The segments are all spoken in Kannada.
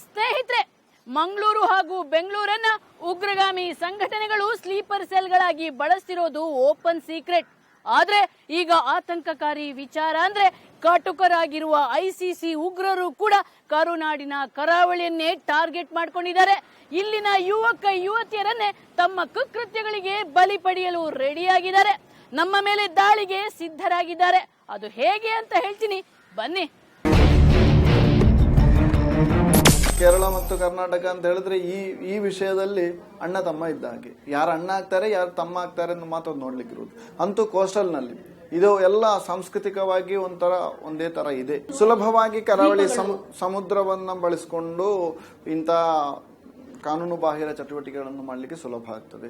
ಸ್ನೇಹಿತರೆ, ಮಂಗಳೂರು ಹಾಗೂ ಬೆಂಗಳೂರನ್ನ ಉಗ್ರಗಾಮಿ ಸಂಘಟನೆಗಳು ಸ್ಲೀಪರ್ ಸೆಲ್ಗಳಾಗಿ ಬಳಸ್ತಿರೋದು ಓಪನ್ ಸೀಕ್ರೆಟ್. ಆದ್ರೆ ಈಗ ಆತಂಕಕಾರಿ ವಿಚಾರ ಅಂದ್ರೆ ಕಾಟುಕರಾಗಿರುವ ಐಸಿಸಿ ಉಗ್ರರು ಕೂಡ ಕರುನಾಡಿನ ಕರಾವಳಿಯನ್ನೇ ಟಾರ್ಗೆಟ್ ಮಾಡ್ಕೊಂಡಿದ್ದಾರೆ. ಇಲ್ಲಿನ ಯುವಕ, ಯುವತಿಯರನ್ನೇ ತಮ್ಮ ಕುಕೃತ್ಯಗಳಿಗೆ ಬಲಿ ಪಡೆಯಲು ರೆಡಿಯಾಗಿದ್ದಾರೆ. ನಮ್ಮ ಮೇಲೆ ದಾಳಿಗೆ ಸಿದ್ಧರಾಗಿದ್ದಾರೆ. ಅದು ಹೇಗೆ ಅಂತ ಹೇಳ್ತೀನಿ. ಬನ್ನಿ. ಕೇರಳ ಮತ್ತು ಕರ್ನಾಟಕ ಅಂತ ಹೇಳಿದ್ರೆ ಈ ಈ ವಿಷಯದಲ್ಲಿ ಅಣ್ಣ ತಮ್ಮ ಇದ್ದ ಹಾಗೆ. ಯಾರು ಅಣ್ಣ ಆಗ್ತಾರೆ ಯಾರು ತಮ್ಮ ಆಗ್ತಾರೆ ಅನ್ನೋ ಮಾತ್ರ ನೋಡ್ಲಿಕ್ಕಿರುವುದು ಅಂತೂ ಕೋಸ್ಟಲ್ನಲ್ಲಿ ಇದು ಎಲ್ಲ ಸಾಂಸ್ಕೃತಿಕವಾಗಿ ಒಂಥರ ಒಂದೇ ತರ ಇದೆ. ಸುಲಭವಾಗಿ ಕರಾವಳಿ ಸಮು ಸಮುದ್ರವನ್ನ ಬಳಸಿಕೊಂಡು ಇಂಥ ಕಾನೂನು ಬಾಹಿರ ಚಟುವಟಿಕೆಗಳನ್ನು ಮಾಡಲಿಕ್ಕೆ ಸುಲಭ ಆಗ್ತದೆ.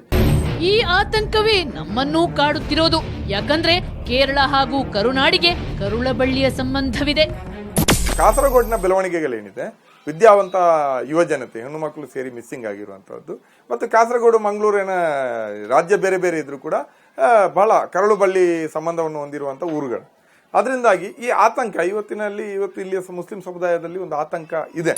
ಈ ಆತಂಕವೇ ನಮ್ಮನ್ನು ಕಾಡುತ್ತಿರೋದು. ಯಾಕಂದ್ರೆ ಕೇರಳ ಹಾಗೂ ಕರುನಾಡಿಗೆ ಕರುಳಬಳ್ಳಿಯ ಸಂಬಂಧವಿದೆ. ಕಾಸರಗೋಡಿನ ಬೆಳವಣಿಗೆಗಳೇನಿದೆ? ವಿದ್ಯಾವಂತ ಯುವಜನತೆ ಹೆಣ್ಣು ಮಕ್ಕಳು ಸೇರಿ ಮಿಸ್ಸಿಂಗ್ ಆಗಿರುವಂಥದ್ದು ಮತ್ತು ಕಾಸರಗೋಡು ಮಂಗಳೂರಿನ ರಾಜ್ಯ ಬೇರೆ ಬೇರೆ ಇದ್ರೂ ಕೂಡ ಬಹಳ ಕರಳು ಬಳ್ಳಿ ಸಂಬಂಧವನ್ನು ಹೊಂದಿರುವಂತ ಊರುಗಳು. ಅದರಿಂದಾಗಿ ಈ ಆತಂಕ, ಇವತ್ತಿನಲ್ಲಿ, ಇವತ್ತು ಇಲ್ಲಿಯ ಮುಸ್ಲಿಂ ಸಮುದಾಯದಲ್ಲಿ ಒಂದು ಆತಂಕ ಇದೆ.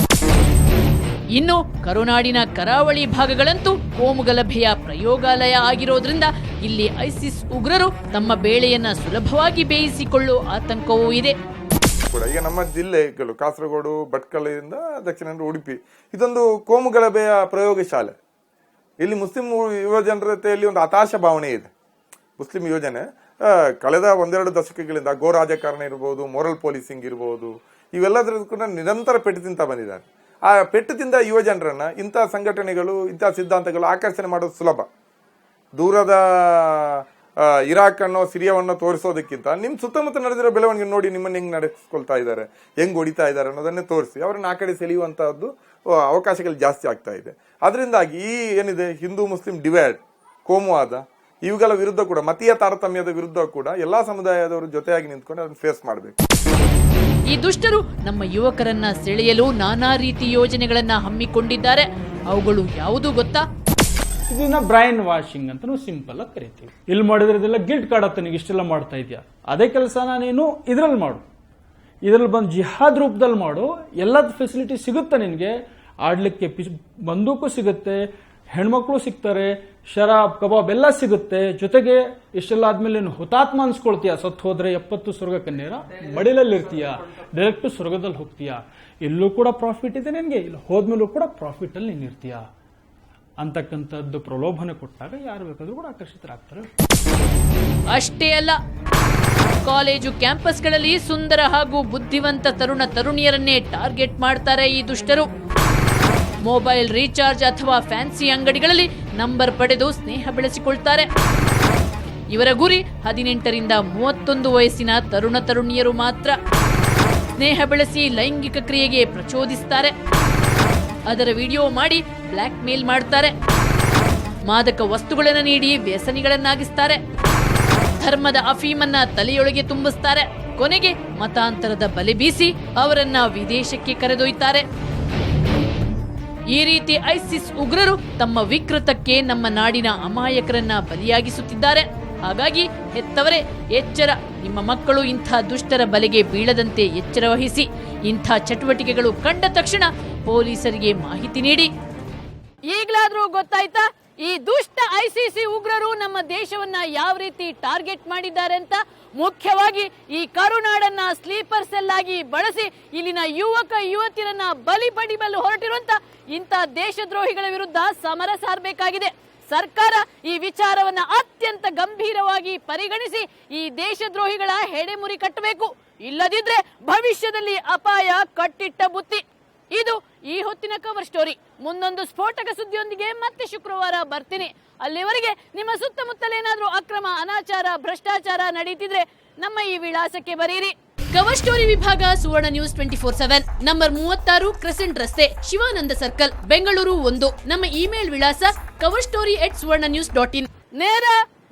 ಇನ್ನು ಕರುನಾಡಿನ ಕರಾವಳಿ ಭಾಗಗಳಂತೂ ಕೋಮುಗಲಭೆಯ ಪ್ರಯೋಗಾಲಯ ಆಗಿರೋದ್ರಿಂದ ಇಲ್ಲಿ ಐಸಿಸ್ ಉಗ್ರರು ತಮ್ಮ ಬೇಳೆಯನ್ನ ಸುಲಭವಾಗಿ ಬೇಯಿಸಿಕೊಳ್ಳುವ ಆತಂಕವೂ ಇದೆ. ಕೂಡ. ಈಗ ನಮ್ಮ ಜಿಲ್ಲೆಗಳು, ಕಾಸರಗೋಡು ಭಟ್ಕಳದಿಂದ ದಕ್ಷಿಣ ಉಡುಪಿ, ಇದೊಂದು ಕೋಮುಗಲಭೆಯ ಪ್ರಯೋಗಶಾಲೆ. ಇಲ್ಲಿ ಮುಸ್ಲಿಂ ಯುವ ಜನತೆಯಲ್ಲಿ ಒಂದು ಹತಾಶ ಭಾವನೆ ಇದೆ. ಮುಸ್ಲಿಂ ಯೋಜನೆ ಕಳೆದ ಒಂದೆರಡು ದಶಕಗಳಿಂದ ಗೋ ರಾಜಕಾರಣ ಇರ್ಬೋದು ಮೋರಲ್ ಪೊಲೀಸಿಂಗ್ ಇರ್ಬೋದು ಇವೆಲ್ಲದರ ಕೂಡ ನಿರಂತರ ಪೆಟ್ಟು ತಿಂತ ಬಂದಿದ್ದಾರೆ. ಆ ಪೆಟ್ಟು ತಿಂದ ಯುವ ಜನರನ್ನು ಇಂಥ ಸಂಘಟನೆಗಳು, ಇಂಥ ಸಿದ್ಧಾಂತಗಳು ಆಕರ್ಷಣೆ ಮಾಡೋದು ಸುಲಭ. ದೂರದ ಇರಾಕ್ ಅನ್ನೋ ಸಿರಿಯಾವನ್ನು ತೋರಿಸೋದಕ್ಕಿಂತ ನಿಮ್ಮ ಸುತ್ತಮುತ್ತ ನಡೆದಿರೋ ಬೆಳವಣಿಗೆ ನೋಡಿ ನಿಮ್ಮನ್ನ ಹೆಂಗ್ ನಡೆಸ್ಕೊಳ್ತಾ ಇದ್ದಾರೆ, ಹೆಂಗ್ ಹೊಡಿತಾ ಇದ್ದಾರೆ ಅನ್ನೋದನ್ನೇ ತೋರಿಸಿ. ಅವ್ರನ್ನ ಆ ಕಡೆ ಸೆಳೆಯುವಂತಹದ್ದು ಅವಕಾಶಗಳು ಜಾಸ್ತಿ ಆಗ್ತಾ ಇದೆ. ಅದರಿಂದಾಗಿ ಈ ಏನಿದೆ, ಹಿಂದೂ, ಮುಸ್ಲಿಂ ಡಿವೈಡ್, ಕೋಮುವಾದ, ಇವುಗಳ ವಿರುದ್ಧ ಕೂಡ, ಮತೀಯ ತಾರತಮ್ಯದ ವಿರುದ್ಧ ಕೂಡ ಎಲ್ಲಾ ಸಮುದಾಯದವರು ಜೊತೆಯಾಗಿ ನಿಂತ್ಕೊಂಡು ಅದನ್ನು ಫೇಸ್ ಮಾಡಬೇಕು. ಈ ದುಷ್ಟರು ನಮ್ಮ ಯುವಕರನ್ನ ಸೆಳೆಯಲು ನಾನಾ ರೀತಿ ಯೋಜನೆಗಳನ್ನ ಹಮ್ಮಿಕೊಂಡಿದ್ದಾರೆ. ಅವುಗಳು ಯಾವುದು ಗೊತ್ತಾ? ಇದನ್ನ ಬ್ರೈನ್ ವಾಷಿಂಗ್ ಅಂತ ಸಿಂಪಲ್ ಆಗಿ ಕರಿತೀವಿ. ಇಲ್ಲಿ ಮಾಡಿದ್ರೆ ಇದೆಲ್ಲ ಗಿಲ್ಟ್ ಕಾಡತ್ತೆ ನಿನಗೆ ಇಷ್ಟೆಲ್ಲ ಮಾಡ್ತಾ ಇದೆಯಾ? ಅದೇ ಕೆಲಸನ ನೀನು ಇದ್ರಲ್ಲಿ ಮಾಡು. ಇದ್ರಲ್ಲಿ ಬಂದು ಜಿಹಾದ್ ರೂಪದಲ್ಲಿ ಮಾಡು. ಎಲ್ಲದ ಫೆಸಿಲಿಟಿ ಸಿಗುತ್ತೆ ನಿನಗೆ. ಆಡ್ಲಿಕ್ಕೆ ಬಂದೂಕು ಸಿಗುತ್ತೆ, ಹೆಣ್ಮಕ್ಳು ಸಿಗ್ತಾರೆ, ಶರಾಬ್, ಕಬಾಬ್ ಎಲ್ಲ ಸಿಗುತ್ತೆ. ಜೊತೆಗೆ ಇಷ್ಟೆಲ್ಲ ಆದ್ಮೇಲೆ ನೀನು ಹುತಾತ್ಮ ಅನ್ಸ್ಕೊಳ್ತೀಯ? ಸತ್ತು ಹೋದ್ರೆ ಎಪ್ಪತ್ತು ಸ್ವರ್ಗ ಕನ್ನೇರ ಮಡಿಲಲ್ಲಿ ಇರ್ತೀಯ? ಡೈರೆಕ್ಟ್ ಸ್ವರ್ಗದಲ್ಲಿ ಹೋಗ್ತೀಯ? ಇಲ್ಲೂ ಕೂಡ ಪ್ರಾಫಿಟ್ ಇದೆ ನಿನಗೆ. ಇಲ್ಲಿ ಹೋದ್ಮೇಲೂ ಕೂಡ ಪ್ರಾಫಿಟ್ ಅಲ್ಲಿ ನೀನು ಇರ್ತೀಯ? ಅಂತಕ್ಕಂಥದ್ದು ಪ್ರಲೋಭನೆ ಕೊಟ್ಟಾಗ ಯಾರು ಬೇಕಾದ್ರೂ ಕೂಡ ಆಕರ್ಷಿತರಾಗ್ತಾರೆ. ಅಷ್ಟೇ ಅಲ್ಲ, ಕಾಲೇಜು ಕ್ಯಾಂಪಸ್ಗಳಲ್ಲಿ ಸುಂದರ ಹಾಗೂ ಬುದ್ಧಿವಂತ ತರುಣ ತರುಣಿಯರನ್ನೇ ಟಾರ್ಗೆಟ್ ಮಾಡ್ತಾರೆ ಈ ದುಷ್ಟರು. ಮೊಬೈಲ್ ರೀಚಾರ್ಜ್ ಅಥವಾ ಫ್ಯಾನ್ಸಿ ಅಂಗಡಿಗಳಲ್ಲಿ ನಂಬರ್ ಪಡೆದು ಸ್ನೇಹ ಬೆಳೆಸಿಕೊಳ್ತಾರೆ. ಇವರ ಗುರಿ ಹದಿನೆಂಟರಿಂದ ಮೂವತ್ತೊಂದು ವಯಸ್ಸಿನ ತರುಣ ತರುಣಿಯರು ಮಾತ್ರ. ಸ್ನೇಹ ಬೆಳೆಸಿ ಲೈಂಗಿಕ ಕ್ರಿಯೆಗೆ ಪ್ರಚೋದಿಸ್ತಾರೆ. ಅದರ ವಿಡಿಯೋ ಮಾಡಿ ಬ್ಲ್ಯಾಕ್ ಮೇಲ್ ಮಾಡ್ತಾರೆ. ಮಾದಕ ವಸ್ತುಗಳನ್ನು ನೀಡಿ ವ್ಯಸನಿಗಳನ್ನಾಗಿಸ್ತಾರೆ. ಧರ್ಮದ ಅಫೀಮನ್ನ ತಲೆಯೊಳಗೆ ತುಂಬಿಸ್ತಾರೆ. ಕೊನೆಗೆ ಮತಾಂತರದ ಬಲೆ ಬೀಸಿ ಅವರನ್ನ ವಿದೇಶಕ್ಕೆ ಕರೆದೊಯ್ತಾರೆ. ಈ ರೀತಿ ಐಸಿಸ್ ಉಗ್ರರು ತಮ್ಮ ವಿಕೃತಕ್ಕೆ ನಮ್ಮ ನಾಡಿನ ಅಮಾಯಕರನ್ನ ಬಲಿಯಾಗಿಸುತ್ತಿದ್ದಾರೆ. ಹಾಗಾಗಿ ಹೆತ್ತವರೇ, ಎಚ್ಚರ. ನಿಮ್ಮ ಮಕ್ಕಳು ಇಂಥ ದುಷ್ಟರ ಬಲೆಗೆ ಬೀಳದಂತೆ ಎಚ್ಚರ ವಹಿಸಿ, ಇಂಥ ಚಟುವಟಿಕೆಗಳು ಕಂಡ ತಕ್ಷಣ ಪೊಲೀಸರಿಗೆ ಮಾಹಿತಿ ನೀಡಿ. ಈಗಲಾದರೂ ಗೊತ್ತಾಯ್ತಾ, ಈ ದುಷ್ಟ ಐಸಿಸಿ ಉಗ್ರರು ನಮ್ಮ ದೇಶವನ್ನ ಯಾವ ರೀತಿ ಟಾರ್ಗೆಟ್ ಮಾಡಿದ್ದಾರೆ ಅಂತ? ಮುಖ್ಯವಾಗಿ ಈ ಕರುನಾಡನ್ನ ಸ್ಲೀಪರ್ ಸೆಲ್ ಆಗಿ ಬಳಸಿ, ಇಲ್ಲಿನ ಯುವಕ ಯುವತಿಯರನ್ನ ಬಲಿ ಪಡಿಬಲು ಹೊರಟಿರುವಂತ ಇಂಥ ದೇಶದ್ರೋಹಿಗಳ ವಿರುದ್ಧ ಸಮರ ಸಾರಬೇಕಾಗಿದೆ. ಸರ್ಕಾರ ಈ ವಿಚಾರವನ್ನ ಅತ್ಯಂತ ಗಂಭೀರವಾಗಿ ಪರಿಗಣಿಸಿ ಈ ದೇಶದ್ರೋಹಿಗಳ ಹೆಡೆಮುರಿ ಕಟ್ಟಬೇಕು. ಇಲ್ಲದಿದ್ರೆ ಭವಿಷ್ಯದಲ್ಲಿ ಅಪಾಯ, ಕಟ್ಟಿಟ್ಟ ಬುತ್ತಿ. ಇದು ಈ ಹೊತ್ತಿನ ಕವರ್ ಸ್ಟೋರಿ ಮುಂದೊಂದು ಸ್ಫೋಟಕ ಸುದ್ದಿಯೊಂದಿಗೆ ಮತ್ತೆ ಶುಕ್ರವಾರ ಬರ್ತೀನಿ. ಅಲ್ಲಿವರೆಗೆ ನಿಮ್ಮ ಸುತ್ತಮುತ್ತಲೇನಾದ್ರೂ ಅಕ್ರಮ, ಅನಾಚಾರ, ಭ್ರಷ್ಟಾಚಾರ ನಡೀತಿದ್ರೆ ನಮ್ಮ ಈ ವಿಳಾಸಕ್ಕೆ ಬರೀರಿ. ಕವರ್ ಸ್ಟೋರಿ ವಿಭಾಗ Suvarna news twenty four seven. Number ಮೂವತ್ತಾರು ಕ್ರೆಸೆಂಟ್ ರಸ್ತೆ ಶಿವಾನಂದ ಸರ್ಕಲ್, ಬೆಂಗಳೂರು ಒಂದು. ನಮ್ಮ ಇಮೇಲ್ ವಿಳಾಸ cover story at Suvarna news dot in. ನೇರ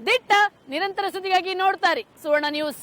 ದಿಟ್ಟ ನಿರಂತರ ಸುದ್ದಿಗಾಗಿ ನೋಡ್ತಾರೆ ಸುವರ್ಣ ನ್ಯೂಸ್.